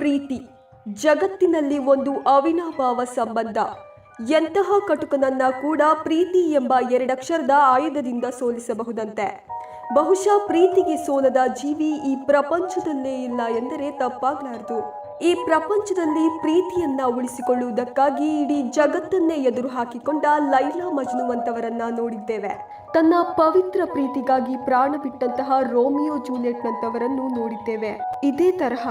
ಪ್ರೀತಿ, ಜಗತ್ತಿನಲ್ಲಿ ಒಂದು ಅವಿನಾಭಾವ ಸಂಬಂಧ. ಎಂತಹ ಕಟುಕನನ್ನ ಕೂಡ ಪ್ರೀತಿ ಎಂಬ ಎರಡಕ್ಷರದ ಆಯುಧದಿಂದ ಸೋಲಿಸಬಹುದಂತೆ. ಬಹುಶಃ ಪ್ರೀತಿಗೆ ಸೋಲದ ಜೀವಿ ಈ ಪ್ರಪಂಚದಲ್ಲೇ ಇಲ್ಲ ಎಂದರೆ ತಪ್ಪಾಗಲಾರದು. ಈ ಪ್ರಪಂಚದಲ್ಲಿ ಪ್ರೀತಿಯನ್ನ ಉಳಿಸಿಕೊಳ್ಳುವುದಕ್ಕಾಗಿ ಇಡೀ ಜಗತ್ತನ್ನೇ ಎದುರು ಹಾಕಿಕೊಂಡ ಲೈಲಾ ಮಜ್ನುವಂತವರನ್ನ ನೋಡಿದ್ದೇವೆ. ತನ್ನ ಪವಿತ್ರ ಪ್ರೀತಿಗಾಗಿ ಪ್ರಾಣ ಬಿಟ್ಟಂತಹ ರೋಮಿಯೋ ಜೂಲಿಯಟ್ನಂತವರನ್ನು ನೋಡಿದ್ದೇವೆ. ಇದೇ ತರಹ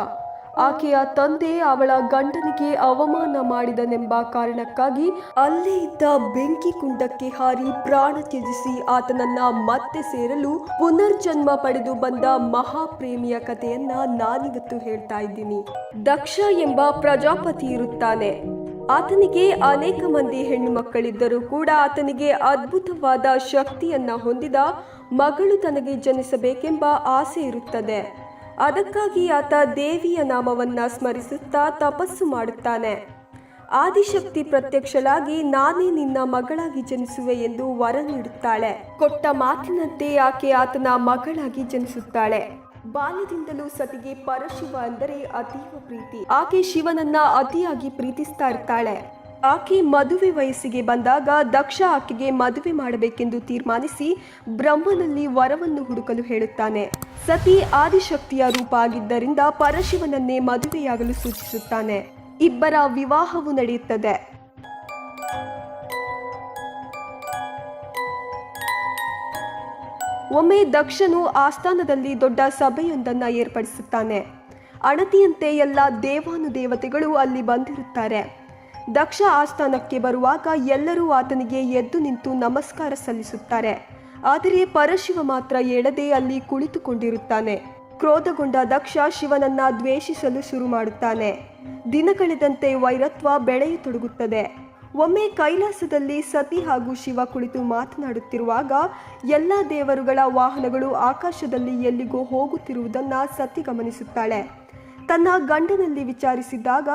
ಆಕೆಯ ತಂದೆ ಅವಳ ಗಂಡನಿಗೆ ಅವಮಾನ ಮಾಡಿದನೆಂಬ ಕಾರಣಕ್ಕಾಗಿ ಅಲ್ಲೇ ಇದ್ದ ಬೆಂಕಿ ಕುಂಡಕ್ಕೆ ಹಾರಿ ಪ್ರಾಣ ತ್ಯಜಿಸಿ ಆತನನ್ನ ಮತ್ತೆ ಸೇರಲು ಪುನರ್ಜನ್ಮ ಪಡೆದು ಬಂದ ಮಹಾಪ್ರೇಮಿಯ ಕಥೆಯನ್ನ ನಾನಿವತ್ತು ಹೇಳ್ತಾ ಇದ್ದೀನಿ. ದಕ್ಷ ಎಂಬ ಪ್ರಜಾಪತಿ ಇರುತ್ತಾನೆ. ಆತನಿಗೆ ಅನೇಕ ಮಂದಿ ಹೆಣ್ಣು ಮಕ್ಕಳಿದ್ದರೂ ಕೂಡ ಆತನಿಗೆ ಅದ್ಭುತವಾದ ಶಕ್ತಿಯನ್ನ ಹೊಂದಿದ ಮಗಳು ತನಗೆ ಜನಿಸಬೇಕೆಂಬ ಆಸೆ ಇರುತ್ತದೆ. ಅದಕ್ಕಾಗಿ ಆತ ದೇವಿಯ ನಾಮವನ್ನ ಸ್ಮರಿಸುತ್ತಾ ತಪಸ್ಸು ಮಾಡುತ್ತಾನೆ. ಆದಿಶಕ್ತಿ ಪ್ರತ್ಯಕ್ಷಳಾಗಿ ನಾನೇ ನಿನ್ನ ಮಗಳಾಗಿ ಜನಿಸುವೆ ಎಂದು ವರ ನೀಡುತ್ತಾಳೆ ಕೊಟ್ಟ ಮಾತಿನಂತೆ ಆಕೆ ಆತನ ಮಗಳಾಗಿ ಜನಿಸುತ್ತಾಳೆ. ಬಾಲ್ಯದಿಂದಲೂ ಸತಿಗೆ ಪರಶಿವ ಅಂದರೆ ಅತೀವ ಪ್ರೀತಿ. ಆಕೆ ಶಿವನನ್ನ ಅತಿಯಾಗಿ ಪ್ರೀತಿಸ್ತಾ ಇರ್ತಾಳೆ. ಆಕೆ ಮದುವೆ ವಯಸ್ಸಿಗೆ ಬಂದಾಗ ದಕ್ಷ ಆಕೆಗೆ ಮದುವೆ ಮಾಡಬೇಕೆಂದು ತೀರ್ಮಾನಿಸಿ ಬ್ರಹ್ಮನಲ್ಲಿ ವರವನ್ನು ಹುಡುಕಲು ಹೇಳುತ್ತಾನೆ. ಸತಿ ಆದಿಶಕ್ತಿಯ ರೂಪ ಆಗಿದ್ದರಿಂದ ಪರಶಿವನನ್ನೇ ಮದುವೆಯಾಗಲು ಸೂಚಿಸುತ್ತಾನೆ. ಇಬ್ಬರ ವಿವಾಹವು ನಡೆಯುತ್ತದೆ. ಒಮ್ಮೆ ದಕ್ಷನು ಆಸ್ಥಾನದಲ್ಲಿ ದೊಡ್ಡ ಸಭೆಯೊಂದನ್ನು ಏರ್ಪಡಿಸುತ್ತಾನೆ. ಅಣತಿಯಂತೆ ಎಲ್ಲ ದೇವಾನುದೇವತೆಗಳು ಅಲ್ಲಿ ಬಂದಿರುತ್ತಾರೆ. ದಕ್ಷ ಆಸ್ಥಾನಕ್ಕೆ ಬರುವಾಗ ಎಲ್ಲರೂ ಆತನಿಗೆ ಎದ್ದು ನಿಂತು ನಮಸ್ಕಾರ ಸಲ್ಲಿಸುತ್ತಾರೆ. ಆದರೆ ಪರಶಿವ ಮಾತ್ರ ಏಳದೆ ಅಲ್ಲಿ ಕುಳಿತುಕೊಂಡಿರುತ್ತಾನೆ. ಕ್ರೋಧಗೊಂಡ ದಕ್ಷ ಶಿವನನ್ನ ದ್ವೇಷಿಸಲು ಶುರು ಮಾಡುತ್ತಾನೆ. ದಿನ ಕಳೆದಂತೆ ವೈರತ್ವ ಬೆಳೆಯತೊಡಗುತ್ತದೆ. ಒಮ್ಮೆ ಕೈಲಾಸದಲ್ಲಿ ಸತಿ ಹಾಗೂ ಶಿವ ಕುಳಿತು ಮಾತನಾಡುತ್ತಿರುವಾಗ ಎಲ್ಲ ದೇವರುಗಳ ವಾಹನಗಳು ಆಕಾಶದಲ್ಲಿ ಎಲ್ಲಿಗೋ ಹೋಗುತ್ತಿರುವುದನ್ನು ಸತಿ ಗಮನಿಸುತ್ತಾಳೆ. ತನ್ನ ಗಂಡನಲ್ಲಿ ವಿಚಾರಿಸಿದಾಗ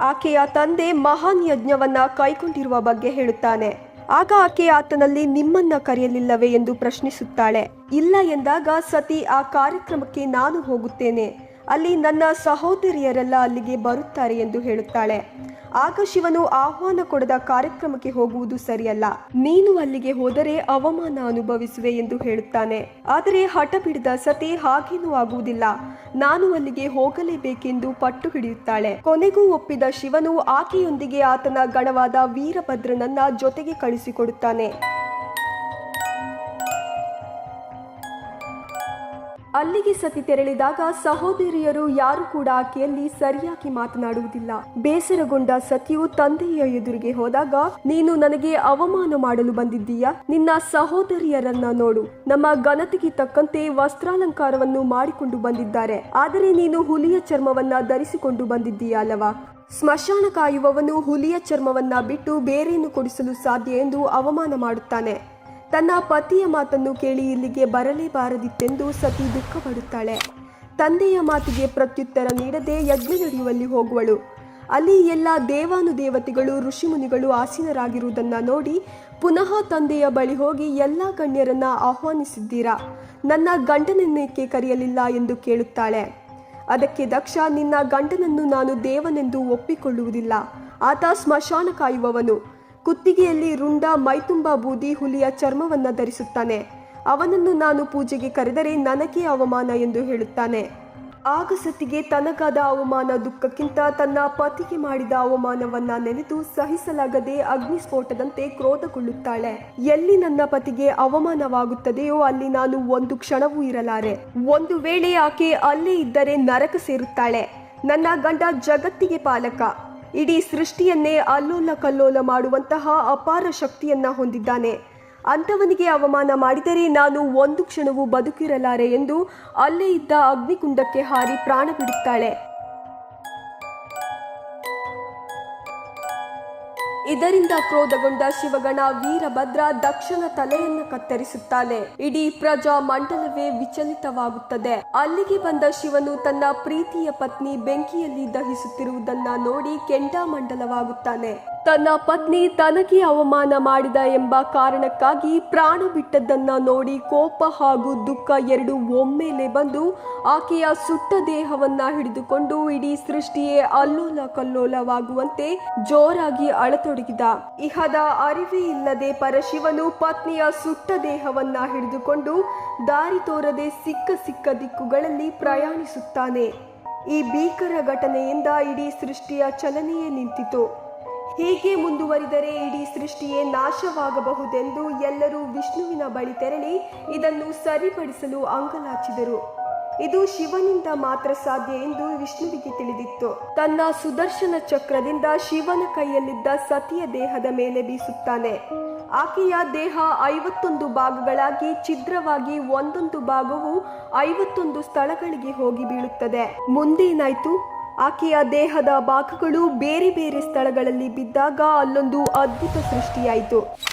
ಆಕೆಯ ತಂದೆ ಮಹಾನ್ ಯಜ್ಞವನ್ನ ಕೈಗೊಂಡಿರುವ ಬಗ್ಗೆ ಹೇಳುತ್ತಾನೆ. ಆಗ ಆಕೆ ಆತನಲ್ಲಿ ನಿಮ್ಮನ್ನ ಕರೆಯಲಿಲ್ಲವೇ ಎಂದು ಪ್ರಶ್ನಿಸುತ್ತಾಳೆ. ಇಲ್ಲ ಎಂದಾಗ ಸತಿ ಆ ಕಾರ್ಯಕ್ರಮಕ್ಕೆ ನಾನು ಹೋಗುತ್ತೇನೆ. ಅಲ್ಲಿ ನನ್ನ ಸಹೋದರಿಯರೆಲ್ಲ ಅಲ್ಲಿಗೆ ಬರುತ್ತಾರೆ ಎಂದು ಹೇಳುತ್ತಾಳೆ. ಆಗ ಶಿವನು ಆಹ್ವಾನ ಕೊಡದ ಕಾರ್ಯಕ್ರಮಕ್ಕೆ ಹೋಗುವುದು ಸರಿಯಲ್ಲ. ನೀನು ಅಲ್ಲಿಗೆ ಹೋದರೆ ಅವಮಾನ ಅನುಭವಿಸುವೆ ಎಂದು ಹೇಳುತ್ತಾನೆ. ಆದರೆ ಹಠ ಬಿಡದ ಸತಿ ಹಾಗೇನೂ ಆಗುವುದಿಲ್ಲ. ನಾನು ಅಲ್ಲಿಗೆ ಹೋಗಲೇಬೇಕೆಂದು ಪಟ್ಟು ಹಿಡಿಯುತ್ತಾಳೆ. ಕೊನೆಗೂ ಒಪ್ಪಿದ ಶಿವನು ಆಕೆಯೊಂದಿಗೆ ಆತನ ಗಣವಾದ ವೀರಭದ್ರನನ್ನ ಜೊತೆಗೆ ಕಳಿಸಿಕೊಡುತ್ತಾನೆ. ಅಲ್ಲಿಗೆ ಸತಿ ತೆರಳಿದಾಗ ಸಹೋದರಿಯರು ಯಾರು ಕೂಡ ಆಕೆಯಲ್ಲಿ ಸರಿಯಾಗಿ ಮಾತನಾಡುವುದಿಲ್ಲ. ಬೇಸರಗೊಂಡ ಸತಿಯು ತಂದೆಯ ಎದುರಿಗೆ ಹೋದಾಗ, ನೀನು ನನಗೆ ಅವಮಾನ ಮಾಡಲು ಬಂದಿದ್ದೀಯಾ? ನಿನ್ನ ಸಹೋದರಿಯರನ್ನ ನೋಡು. ನಮ್ಮ ಘನತೆಗೆ ತಕ್ಕಂತೆ ವಸ್ತ್ರಾಲಂಕಾರವನ್ನು ಮಾಡಿಕೊಂಡು ಬಂದಿದ್ದಾರೆ. ಆದರೆ ನೀನು ಹುಲಿಯ ಚರ್ಮವನ್ನ ಧರಿಸಿಕೊಂಡು ಬಂದಿದ್ದೀಯಾ ಅಲ್ಲವಾ? ಸ್ಮಶಾನ ಕಾಯುವವನು ಹುಲಿಯ ಚರ್ಮವನ್ನ ಬಿಟ್ಟು ಬೇರೆಯನ್ನು ಕೊಡಿಸಲು ಸಾಧ್ಯ ಎಂದು ಅವಮಾನ ಮಾಡುತ್ತಾನೆ. ತನ್ನ ಪತಿಯ ಮಾತನ್ನು ಕೇಳಿ ಇಲ್ಲಿಗೆ ಬರಲೇಬಾರದಿತ್ತೆಂದು ಸತಿ ದುಃಖಪಡುತ್ತಾಳೆ. ತಂದೆಯ ಮಾತಿಗೆ ಪ್ರತ್ಯುತ್ತರ ನೀಡದೆ ಯಜ್ಞ ನಡೆಯುವಲ್ಲಿ ಹೋಗುವಳು. ಅಲ್ಲಿ ಎಲ್ಲ ದೇವಾನುದೇವತೆಗಳು, ಋಷಿಮುನಿಗಳು ಆಸೀನರಾಗಿರುವುದನ್ನು ನೋಡಿ ಪುನಃ ತಂದೆಯ ಬಳಿ ಹೋಗಿ ಎಲ್ಲ ಗಣ್ಯರನ್ನ ಆಹ್ವಾನಿಸಿದ್ದೀರಾ? ನನ್ನ ಗಂಡನನ್ನೇಕೆ ಕರೆಯಲಿಲ್ಲ ಎಂದು ಕೇಳುತ್ತಾಳೆ. ಅದಕ್ಕೆ ದಕ್ಷ, ನಿನ್ನ ಗಂಡನನ್ನು ನಾನು ದೇವನೆಂದು ಒಪ್ಪಿಕೊಳ್ಳುವುದಿಲ್ಲ. ಆತ ಸ್ಮಶಾನ ಕಾಯುವವನು. ಕುತ್ತಿಗೆಯಲ್ಲಿ ರುಂಡ ಮೈತುಂಬ ಬೂದಿ ಹುಲಿಯ ಚರ್ಮವನ್ನ ಧರಿಸುತ್ತಾನೆ. ಅವನನ್ನು ನಾನು ಪೂಜೆಗೆ ಕರೆದರೆ ನನಗೆ ಅವಮಾನ ಎಂದು ಹೇಳುತ್ತಾನೆ. ಆಗ ಸತಿಗೆ ತನಗಾದ ಅವಮಾನ ದುಃಖಕ್ಕಿಂತ ತನ್ನ ಪತಿಗೆ ಮಾಡಿದ ಅವಮಾನವನ್ನ ನೆನೆದು ಸಹಿಸಲಾಗದೆ ಅಗ್ನಿಸ್ಫೋಟದಂತೆ ಕ್ರೋಧಗೊಳ್ಳುತ್ತಾಳೆ. ಎಲ್ಲಿ ನನ್ನ ಪತಿಗೆ ಅವಮಾನವಾಗುತ್ತದೆಯೋ ಅಲ್ಲಿ ನಾನು ಒಂದು ಕ್ಷಣವೂ ಇರಲಾರೆ. ಒಂದು ವೇಳೆ ಆಕೆ ಅಲ್ಲೇ ಇದ್ದರೆ ನರಕ ಸೇರುತ್ತಾಳೆ. ನನ್ನ ಗಂಡ ಜಗತ್ತಿಗೆ ಪಾಲಕ. ಇಡೀ ಸೃಷ್ಟಿಯನ್ನೇ ಅಲ್ಲೋಲ ಕಲ್ಲೋಲ ಮಾಡುವಂತಹ ಅಪಾರ ಶಕ್ತಿಯನ್ನ ಹೊಂದಿದ್ದಾನೆ. ಅಂಥವನಿಗೆ ಅವಮಾನ ಮಾಡಿದರೆ ನಾನು ಒಂದು ಕ್ಷಣವೂ ಬದುಕಿರಲಾರೆ ಎಂದು ಅಲ್ಲೇ ಇದ್ದ ಅಗ್ನಿಕುಂಡಕ್ಕೆ ಹಾರಿ ಪ್ರಾಣ ಬಿಡುತ್ತಾಳೆ. ಇದರಿಂದ ಕ್ರೋಧಗೊಂಡ ಶಿವಗಣ ವೀರಭದ್ರ ದಕ್ಷನ ತಲೆಯನ್ನು ಕತ್ತರಿಸುತ್ತಾನೆ. ಇಡೀ ಪ್ರಜಾ ಮಂಡಲವೇ ವಿಚಲಿತವಾಗುತ್ತದೆ. ಅಲ್ಲಿಗೆ ಬಂದ ಶಿವನು ತನ್ನ ಪ್ರೀತಿಯ ಪತ್ನಿ ಬೆಂಕಿಯಲ್ಲಿ ದಹಿಸುತ್ತಿರುವುದನ್ನ ನೋಡಿ ಕೆಂಡಾಮಂಡಲವಾಗುತ್ತಾನೆ ತನ್ನ ಪತ್ನಿ ತನಗೆ ಅವಮಾನ ಮಾಡಿದ ಎಂಬ ಕಾರಣಕ್ಕಾಗಿ ಪ್ರಾಣ ಬಿಟ್ಟದ್ದನ್ನ ನೋಡಿ ಕೋಪ ಹಾಗೂ ದುಃಖ ಎರಡು ಒಮ್ಮೆಲೆ ಬಂದು ಆಕೆಯ ಸುಟ್ಟ ದೇಹವನ್ನ ಹಿಡಿದುಕೊಂಡು ಇಡೀ ಸೃಷ್ಟಿಯೇ ಅಲ್ಲೋಲ ಕಲ್ಲೋಲವಾಗುವಂತೆ ಜೋರಾಗಿ ಅಳತೊಡಗಿದ ಇಹದ ಅರಿವಿ ಇಲ್ಲದೆ ಪರಶಿವನು ಪತ್ನಿಯ ಸುಟ್ಟ ದೇಹವನ್ನ ಹಿಡಿದುಕೊಂಡು ದಾರಿ ತೋರದೆ ಸಿಕ್ಕ ಸಿಕ್ಕ ದಿಕ್ಕುಗಳಲ್ಲಿ ಪ್ರಯಾಣಿಸುತ್ತಾನೆ. ಈ ಭೀಕರ ಘಟನೆಯಿಂದ ಇಡೀ ಸೃಷ್ಟಿಯ ಚಲನೆಯೇ ನಿಂತಿತು. ಹೀಗೆ ಮುಂದುವರಿದರೆ ಇಡೀ ಸೃಷ್ಟಿಯೇ ನಾಶವಾಗಬಹುದೆಂದು ಎಲ್ಲರೂ ವಿಷ್ಣುವಿನ ಬಳಿ ತೆರಳಿ ಇದನ್ನು ಸರಿಪಡಿಸಲು ಅಂಗಲಾಚಿದರು. ಇದು ಶಿವನಿಂದ ಮಾತ್ರ ಸಾಧ್ಯ ಎಂದು ವಿಷ್ಣುವಿಗೆ ತಿಳಿದಿತ್ತು. ತನ್ನ ಸುದರ್ಶನ ಚಕ್ರದಿಂದ ಶಿವನ ಕೈಯಲ್ಲಿದ್ದ ಸತಿಯ ದೇಹದ ಮೇಲೆ ಬೀಸುತ್ತಾನೆ. ಆಕೆಯ ದೇಹ ಐವತ್ತೊಂದು ಭಾಗಗಳಾಗಿ ಛಿದ್ರವಾಗಿ ಒಂದೊಂದು ಭಾಗವು ಐವತ್ತೊಂದು ಸ್ಥಳಗಳಿಗೆ ಹೋಗಿ ಬೀಳುತ್ತದೆ. ಮುಂದೇನಾಯ್ತು ಆಕೆಯ ದೇಹದ ಭಾಗಗಳು ಬೇರೆ ಬೇರೆ ಸ್ಥಳಗಳಲ್ಲಿ ಬಿದ್ದಾಗ ಅಲ್ಲೊಂದು ಅದ್ಭುತ ಸೃಷ್ಟಿಯಾಯಿತು.